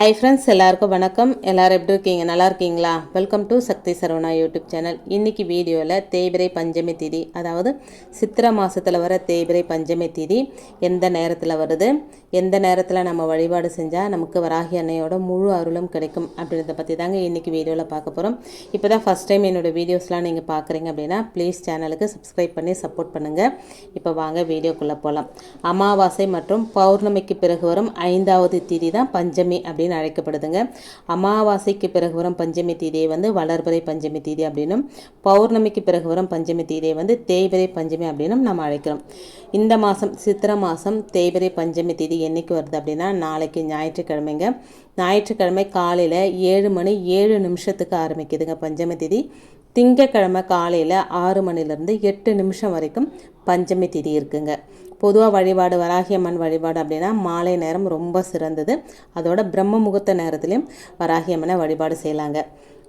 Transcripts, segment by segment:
Hi friends எல்லாருக்கும் வணக்கம். எல்லோரும் எப்படி இருக்கீங்க? நல்லா இருக்கீங்களா? Welcome to Shakti Saravana YouTube channel. இன்றைக்கி வீடியோவில் தேய்பிரை பஞ்சமி திதி அதாவது சித்திரை மாதத்தில் வர தேய்பிரை பஞ்சமி திதி எந்த நேரத்தில் வருது? எந்த நேரத்தில் நம்ம வழிபாடு செஞ்சால் நமக்கு வராகி அன்னையோட முழு அருளும் கிடைக்கும் அப்படின்றத பற்றி தாங்க இன்றைக்கி வீடியோவில் பார்க்க போகிறோம் இப்போ தான் ஃபஸ்ட் டைம் என்னோட வீடியோஸ்லாம் நீங்கள் பார்க்குறீங்க அப்படின்னா ப்ளீஸ் சேனலுக்கு சப்ஸ்கிரைப் பண்ணி சப்போர்ட் பண்ணுங்கள் இப்போ வாங்க வீடியோக்குள்ளே போகலாம் அமாவாசை மற்றும் பௌர்ணமிக்கு பிறகு வரும் ஐந்தாவது தேதி தான் பஞ்சமி அப்படின்னு அழைக்கப்படுதுங்க. அமாவாசைக்கு பிறகு வரும் பஞ்சமி தீதியை வந்து வளர்பிறை பஞ்சமி தீதி அப்படின்னும் பௌர்ணமிக்கு பிறகு வரும் பஞ்சமி தீதியை வந்து தேய்பிறை பஞ்சமி அப்படின்னும் நம்ம அழைக்கிறோம். இந்த மாதம் சித்திரை மாதம் தேய்பிறை பஞ்சமி தீதி என்னைக்கு வருது அப்படின்னா நாளைக்கு ஞாயிற்றுக்கிழமைங்க. ஞாயிற்றுக்கிழமை காலையில் ஏழு மணி ஏழு நிமிஷத்துக்கு ஆரம்பிக்குதுங்க பஞ்சமி திதி. திங்கக்கிழமை காலையில் ஆறு மணிலேருந்து எட்டு நிமிஷம் வரைக்கும் பஞ்சமி திதி இருக்குங்க. பொதுவாக வழிபாடு வராகியம்மன் வழிபாடு அப்படின்னா மாலை நேரம் ரொம்ப சிறந்தது. அதோட பிரம்ம முகூர்த்த நேரத்துலையும் வராகியம்மனை வழிபாடு செய்யலாங்க.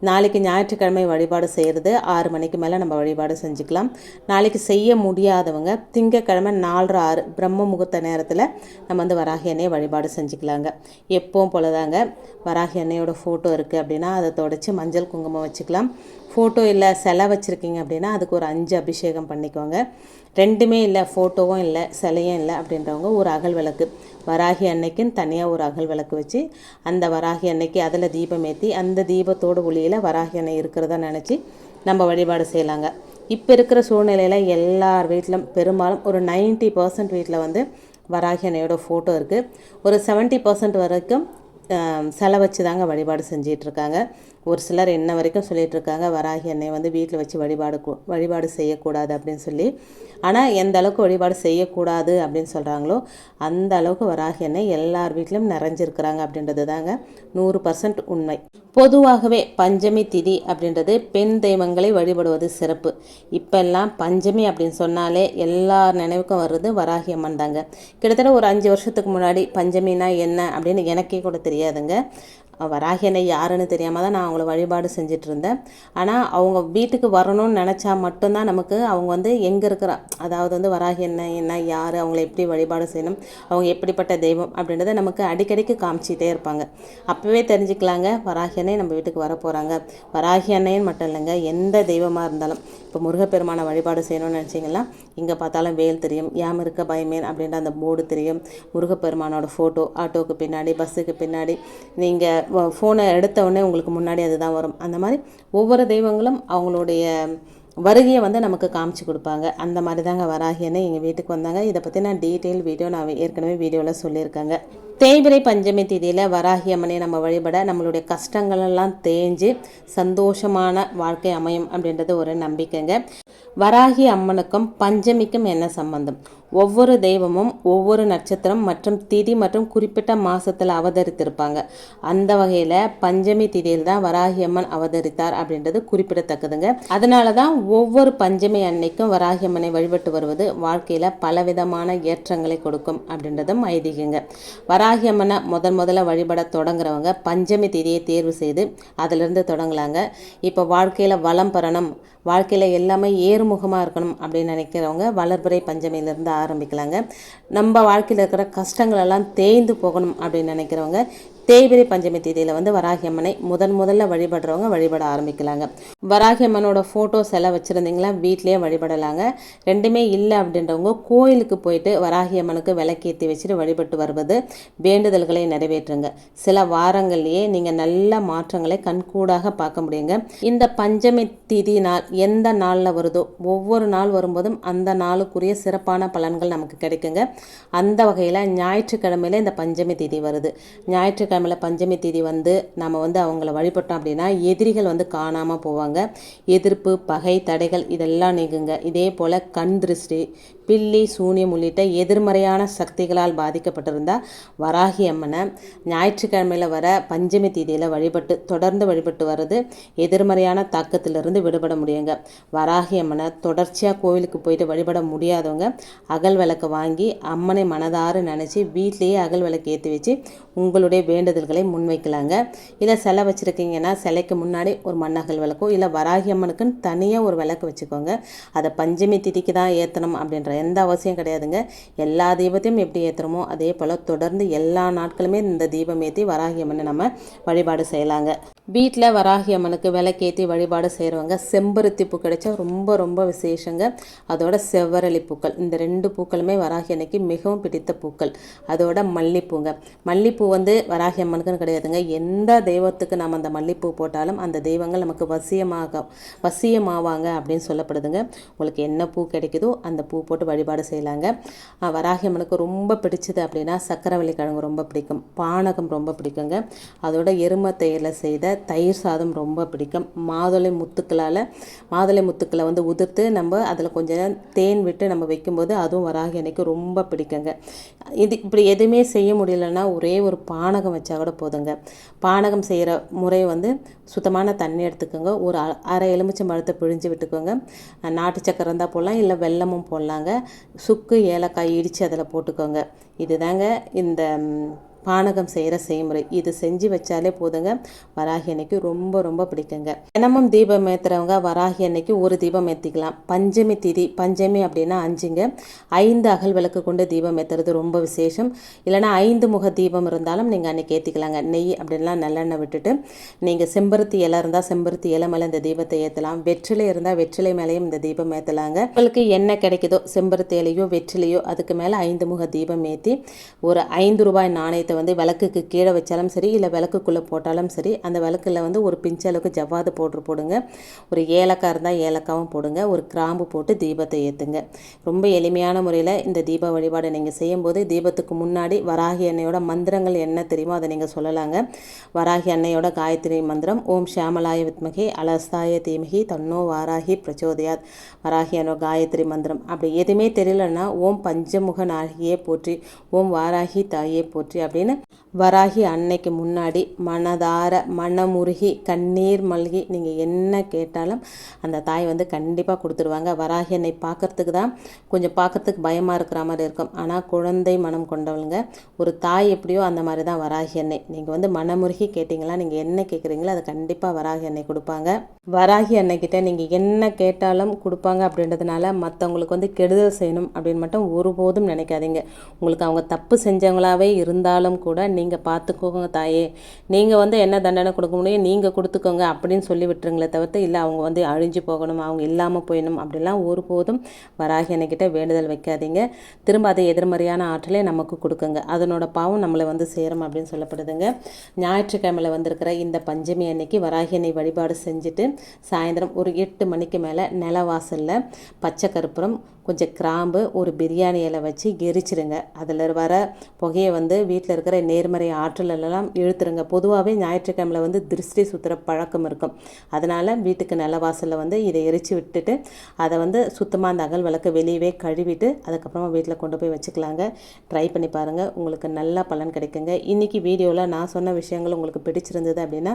நாளைக்கு ஞாயிற்றுக்கிழமை வழிபாடு செய்கிறது ஆறு மணிக்கு மேலே நம்ம வழிபாடு செஞ்சுக்கலாம். நாளைக்கு செய்ய முடியாதவங்க திங்கக்கிழமை நாலு ஆறு பிரம்ம முகூர்த்த நேரத்தில் நம்ம வந்து வராகி அன்னையை வழிபாடு செஞ்சுக்கலாங்க. எப்பவும் போலதாங்க. வராகி அன்னையோட ஃபோட்டோ இருக்குது அப்படின்னா அதை தொடச்சி மஞ்சள் குங்குமம் வச்சுக்கலாம். ஃபோட்டோ இல்லை சிலை வச்சுருக்கீங்க அப்படின்னா அதுக்கு ஒரு அஞ்சு அபிஷேகம் பண்ணிக்கோங்க. ரெண்டுமே இல்லை ஃபோட்டோவும் இல்லை சிலையும் இல்லை அப்படின்றவங்க ஒரு அகல் விளக்கு. வராகி அன்னைக்குன்னு தனியாக ஒரு அகல் விளக்கு வச்சு அந்த வராகி அன்னைக்கு அதில் தீபம் ஏற்றி அந்த தீபத்தோட ஒளியில் வராகி அன்னை இருக்கிறதா நினச்சி நம்ம வழிபாடு செய்யலாங்க. இப்போ இருக்கிற சூழ்நிலையில் எல்லார் வீட்டிலும் பெரும்பாலும் ஒரு நைன்ட்டி பர்சன்ட் வீட்டில் வந்து வராகி அன்னையோட ஃபோட்டோ இருக்குது ஒரு செவன்ட்டி பர்சன்ட் வரைக்கும் செலை வச்சு தாங்க வழிபாடு செஞ்சிகிட்ருக்காங்க ஒரு சிலர் என்ன வரைக்கும் சொல்லிகிட்டு இருக்காங்க வராகி அன்னை வந்து வீட்டில் வச்சு வழிபாடு வழிபாடு செய்யக்கூடாது அப்படின்னு சொல்லி. ஆனால் எந்த அளவுக்கு வழிபாடு செய்யக்கூடாது அப்படின்னு சொல்கிறாங்களோ அந்த அளவுக்கு வராகி அன்னை எல்லார் வீட்லையும் நிறைஞ்சிருக்கிறாங்க அப்படின்றது தாங்க நூறு பர்சன்ட் உண்மை. பொதுவாகவே பஞ்சமி திதி அப்படின்றது பெண் தெய்வங்களை வழிபடுவது சிறப்பு. இப்போல்லாம் பஞ்சமி அப்படின்னு சொன்னாலே எல்லார் நினைவுக்கும் வர்றது வராகி அம்மன் தாங்க. கிட்டத்தட்ட ஒரு அஞ்சு வருஷத்துக்கு முன்னாடி பஞ்சமினா என்ன அப்படின்னு எனக்கே கூட தெரியாதுங்க. வராகி யாருன்னு தெரியாமல் தான் நான் அவங்கள வழிபாடு செஞ்சுட்டு இருந்தேன் ஆனால் அவங்க வீட்டுக்கு வரணும்னு நினச்சா மட்டும்தான் நமக்கு அவங்க வந்து எங்கே இருக்கிறா அதாவது வந்து வராகி அன்னை என்ன யார் அவங்கள எப்படி வழிபாடு செய்யணும் அவங்க எப்படிப்பட்ட தெய்வம் அப்படின்றத நமக்கு அடிக்கடிக்கு காமிச்சிட்டே இருப்பாங்க. அப்போவே தெரிஞ்சுக்கலாங்க வராகி அன்னை நம்ம வீட்டுக்கு வர போகிறாங்க வராகி அன்னைன்னு மட்டும் இல்லைங்க எந்த தெய்வமாக இருந்தாலும். இப்போ முருகப்பெருமானை வழிபாடு செய்யணும்னு நினச்சிங்கன்னா இங்கே பார்த்தாலும் வேல் தெரியும் யாம் இருக்க பயமேன் அப்படின்ற அந்த போர்டு தெரியும். முருகப்பெருமானோட ஃபோட்டோ ஆட்டோவுக்கு பின்னாடி பஸ்ஸுக்கு பின்னாடி நீங்கள் ஃபோனை எடுத்த உடனே உங்களுக்கு முன்னாடி அதுதான் வரும். அந்த மாதிரி ஒவ்வொரு தெய்வங்களும் அவங்களுடைய வருகையை வந்து நமக்கு காமிச்சு கொடுப்பாங்க. அந்த மாதிரி தாங்க வராகியன்னு எங்கள் வீட்டுக்கு வந்தாங்க. இதை பற்றி நான் டீட்டெயில் வீடியோ நான் ஏற்கனவே வீடியோவில் சொல்லியிருக்கேங்க. தேய்பிரை பஞ்சமி திதியில் வராகி அம்மனை நம்ம வழிபட நம்மளுடைய கஷ்டங்களெல்லாம் தேஞ்சு சந்தோஷமான வாழ்க்கை அமையும் அப்படின்றது ஒரு நம்பிக்கைங்க. வராகி அம்மனுக்கும் பஞ்சமிக்கும் என்ன சம்பந்தம்? ஒவ்வொரு தெய்வமும் ஒவ்வொரு நட்சத்திரம் மற்றும் திதி மற்றும் குறிப்பிட்ட மாதத்தில் அவதரித்திருப்பாங்க. அந்த வகையில் பஞ்சமி திதியில் தான் வராகி அம்மன் அவதரித்தார் அப்படின்றது குறிப்பிடத்தக்கதுங்க. அதனால தான் ஒவ்வொரு பஞ்சமி அன்னைக்கும் வராகி அம்மனை வழிபட்டு வருவது வாழ்க்கையில் பலவிதமான ஏற்றங்களை கொடுக்கும் அப்படின்றதும் ஐதீகங்க. வராகி அம்மனை முதன் முதல்ல வழிபட தொடங்குறவங்க பஞ்சமி தேதியை தேர்வு செய்து அதிலிருந்து தொடங்கலாங்க. இப்போ வாழ்க்கையில் வளம் பெறணும் வாழ்க்கையில் எல்லாமே ஏறுமுகமாக இருக்கணும் அப்படின்னு நினைக்கிறவங்க வளர்பிறை பஞ்சமியிலேருந்து ஆரம்பிக்கலாங்க. நம்ம வாழ்க்கையில் இருக்கிற கஷ்டங்கள் எல்லாம் தேய்ந்து போகணும் அப்படின்னு நினைக்கிறவங்க தேய்பிரை பஞ்சமி தேதியில் வந்து வராகி அம்மனை முதன் முதல்ல வழிபடுறவங்க வழிபட ஆரம்பிக்கலாங்க. வராகி அம்மனோட ஃபோட்டோஸ் எல்லாம் வச்சுருந்தீங்களா? வீட்லேயே வழிபடலாங்க. ரெண்டுமே இல்லை அப்படின்றவங்க கோயிலுக்கு போயிட்டு வராகி அம்மனுக்கு விளக்கேற்றி வச்சுட்டு வழிபட்டு வருவது வேண்டுதல்களை நிறைவேற்றுங்க. சில வாரங்கள்லேயே நீங்கள் நல்ல மாற்றங்களை கண்கூடாக பார்க்க முடியுங்க. இந்த பஞ்சமி திதி நாள் எந்த நாளில் வருதோ ஒவ்வொரு நாள் வரும்போதும் அந்த நாளுக்குரிய சிறப்பான பலன்கள் நமக்கு கிடைக்குங்க. அந்த வகையில் ஞாயிற்றுக்கிழமையில் இந்த பஞ்சமி திதி வருது. ஞாயிற்றுக்கிழமை டைமில் பஞ்சமி தேதி வந்து நம்ம வந்து அவங்கள வழிபட்டோம் அப்படின்னா எதிரிகள் வந்து காணாமல் போவாங்க. எதிர்ப்பு பகை தடைகள் இதெல்லாம் நீங்குங்க. இதே போல் கண் திருஷ்டி பில்லி சூனியம் உள்ளிட்ட எதிர்மறையான சக்திகளால் பாதிக்கப்பட்டிருந்தால் வராகி அம்மனை ஞாயிற்றுக்கிழமையில் வர பஞ்சமி தீதியில் வழிபட்டு தொடர்ந்து வழிபட்டு வர்றது எதிர்மறையான தாக்கத்திலிருந்து விடுபட முடியுங்க. வராகி அம்மனை தொடர்ச்சியாக கோவிலுக்கு போயிட்டு வழிபட முடியாதவங்க அகல் விளக்கு வாங்கி அம்மனை மனதார நினச்சி வீட்லேயே அகல் விளக்கு ஏற்றி வச்சு உங்களுடைய வேண்டுதல்களை முன்வைக்கலாங்க. இல்லை சிலை வச்சுருக்கீங்கன்னா சிலைக்கு முன்னாடி ஒரு மண்ணகல் விளக்கோ இல்லை வராகி அம்மனுக்குன்னு தனியாக ஒரு விளக்கு வச்சுக்கோங்க. அதை பஞ்சமி திதிக்கு தான் ஏற்றணும் அப்படின்ற எந்த அவசியம் கிடையாதுங்க. எல்லா தீபத்தையும் எப்படி ஏற்றுறோமோ அதே போல் தொடர்ந்து எல்லா நாட்களுமே இந்த தீபம் ஏற்றி வராகி அம்மனை நம்ம வழிபாடு செய்யலாங்க. வீட்டில் வராகி அம்மனுக்கு விளக்கேற்றி வழிபாடு செய்கிறவங்க செம்பருத்தி பூ கிடைச்சா ரொம்ப ரொம்ப விசேஷங்க. அதோட செவ்வரளி பூக்கள். இந்த ரெண்டு பூக்களுமே வராகி அன்னைக்கு மிகவும் பிடித்த பூக்கள். அதோட மல்லிப்பூங்க. மல்லிப்பூ வந்து வராகி அம்மனுக்குன்னு கிடையாதுங்க. எந்த தெய்வத்துக்கு நம்ம அந்த மல்லிப்பூ போட்டாலும் அந்த தெய்வங்கள் நமக்கு வசியமாக வசியமாவாங்க அப்படின்னு சொல்லப்படுதுங்க. உங்களுக்கு என்ன பூ கிடைக்குதோ அந்த பூ போட்டு வழிபாடு செய்யலாங்க. வராகி அம்மனுக்கு ரொம்ப பிடிச்சது அப்படின்னா சக்கரவள்ளி கிழங்கு ரொம்ப பிடிக்கும். பானகம் ரொம்ப பிடிக்குங்க. அதோட எருமை தயிரில் செய்த தயிர் சாதம் ரொம்ப பிடிக்கும். மாதுளை முத்துக்களால் மாதுளை முத்துக்களை வந்து உதிர்த்து நம்ம அதில் கொஞ்சம் நேரம் தேன் விட்டு நம்ம வைக்கும்போது அதுவும் வராக எனக்கு ரொம்ப பிடிக்குங்க. இது இப்படி எதுவுமே செய்ய முடியலன்னா ஒரே ஒரு பானகம் வச்சா கூட போதுங்க. பானகம் செய்கிற முறை வந்து சுத்தமான தண்ணி எடுத்துக்கோங்க. ஒரு அ- அரை எலுமிச்சம் பழத்தை பிழிஞ்சு விட்டுக்கோங்க. நாட்டு சக்கரை இருந்தால் போடலாம் இல்லை வெல்லமும் போடலாங்க. சுக்கு ஏலக்காய் இடித்து அதில் போட்டுக்கோங்க. இதுதாங்க இந்த பானகம் செய்கிற செய்முறை. இது செஞ்சு வச்சாலே போதுங்க. வராகி அன்னைக்கு ரொம்ப ரொம்ப பிடிக்குங்க. தினமும் தீபம் ஏற்றுறவங்க வராகி அன்னைக்கு ஒரு தீபம் ஏற்றிக்கலாம் பஞ்சமி திதி பஞ்சமி அப்படின்னா அஞ்சுங்க. ஐந்து அகல் விளக்கு கொண்டு தீபம் ஏற்றுறது ரொம்ப விசேஷம். இல்லைன்னா ஐந்து முக தீபம் இருந்தாலும் நீங்கள் அன்றைக்கி ஏற்றிக்கலாங்க நெய் அப்படின்லாம் நல்லெண்ணெய் விட்டுட்டு நீங்கள் செம்பருத்தி இலை இருந்தால் செம்பருத்தி இலை மேலே இந்த தீபத்தை ஏற்றலாம் வெற்றிலை இருந்தால் வெற்றிலை மேலேயும் இந்த தீபம் ஏற்றலாங்க உங்களுக்கு என்ன கிடைக்குதோ செம்பருத்தி இலையோ வெற்றிலையோ அதுக்கு மேலே ஐந்து முக தீபம் ஏற்றி ஒரு ஐந்து ரூபாய் நாணயத்தை வந்து விளக்குக்கு கீழே வச்சாலும் சரி இல்லை விளக்குக்குள்ளே போட்டாலும் சரி அந்த விளக்குல வந்து ஒரு பிஞ்ச அளவுக்கு ஜவ்வாது பவுட்ரு போடுங்க. ஒரு ஏலக்காய் இருந்தால் ஏலக்காவும் போடுங்க. ஒரு கிராம்பு போட்டு தீபத்தை ஏற்றுங்க ரொம்ப எளிமையான முறையில் இந்த தீப வழிபாடு நீங்கள் செய்யும்போது தீபத்துக்கு முன்னாடி வராகி அன்னையோட மந்திரங்கள் என்ன தெரியுமோ அதை நீங்கள் சொல்லலாங்க. வராகி அன்னையோட காயத்ரி மந்திரம் ஓம் ஷியாமலாய வித்மகி அலஸ்தாய தீமகி தன்னோ வாராகி பிரச்சோதயாத். வராகி அன்னோ காயத்ரி மந்திரம். அப்படி எதுவுமே தெரியலன்னா ஓம் பஞ்சமுக நாயகியே போற்றி ஓம் வாராகி தாயே போற்றி அப்படின்னு வராகி அன்னைக்கு முன்னாடி மனதார மனமுருகி கண்ணீர் மல்கி நீங்கள் என்ன கேட்டாலும் அந்த தாய் வந்து கண்டிப்பாக கொடுத்துருவாங்க. வராகி அன்னை பார்க்கறதுக்கு தான் கொஞ்சம் பார்க்கறதுக்கு பயமாக இருக்கிற மாதிரி இருக்கும். ஆனால் குழந்தை மனம் கொண்டவளுங்க ஒரு தாய் எப்படியோ அந்த மாதிரி தான் வராகி அன்னை. நீங்கள் வந்து மனமுருகி கேட்டிங்களா நீங்கள் என்ன கேட்குறீங்களோ அதை கண்டிப்பாக வராகி அன்னை கொடுப்பாங்க. வராகி அன்னைக்கிட்ட நீங்கள் என்ன கேட்டாலும் கொடுப்பாங்க அப்படின்றதுனால மற்றவங்களுக்கு வந்து கெடுதல் செய்யணும் அப்படின்னு மட்டும் ஒருபோதும் நினைக்காதீங்க. உங்களுக்கு அவங்க தப்பு செஞ்சவங்களாவே இருந்தாலும் கூட நீங்கள் பார்த்துக்கோங்க தாயே. நீங்கள் வந்து என்ன தண்டனை கொடுக்க முடியும் நீங்கள் கொடுத்துக்கோங்க அப்படின்னு சொல்லி விட்டுருங்களே தவிர்த்து இல்லை அவங்க வந்து அழிஞ்சு போகணும் அவங்க இல்லாமல் போயிடணும் அப்படிலாம் ஒருபோதும் வராகி அன்னைக்கிட்ட வேண்டுதல் வைக்காதீங்க. திரும்ப அதை எதிர்மறையான ஆற்றலை நமக்கு கொடுக்குங்க. அதனோட பாவம் நம்மளை வந்து சேரும் அப்படின்னு சொல்லப்படுதுங்க. ஞாயிற்றுக்கிழமையில் வந்திருக்கிற இந்த பஞ்சமி அன்னைக்கு வராகி வழிபாடு செஞ்சுட்டு சாயந்தரம் ஒரு எட்டு மணிக்கு மேலே நிலவாசலில் பச்சை கருப்புரம் கொஞ்சம் கிராம்பு ஒரு பிரியாணி இலை வச்சு எரிச்சிருங்க. அதில் வர புகையை வந்து வீட்டில் இருக்கிற நேர்மறை ஆற்றலெல்லாம் இழுத்துருங்க. பொதுவாகவே ஞாயிற்றுக்கிழமையில் வந்து திருஷ்டி சுற்றுற பழக்கம் இருக்கும். அதனால் வீட்டுக்கு நல்ல வாசலில் வந்து இதை எரிச்சு விட்டுட்டு அதை வந்து சுத்தமாக அந்த அகல் விளக்கு வெளியவே கழுவிட்டு அதுக்கப்புறமா வீட்டில் கொண்டு போய் வச்சுக்கலாங்க. ட்ரை பண்ணி பாருங்கள் உங்களுக்கு நல்ல பலன் கிடைக்குங்க. இன்றைக்கி வீடியோவில் நான் சொன்ன விஷயங்கள் உங்களுக்கு பிடிச்சிருந்தது அப்படின்னா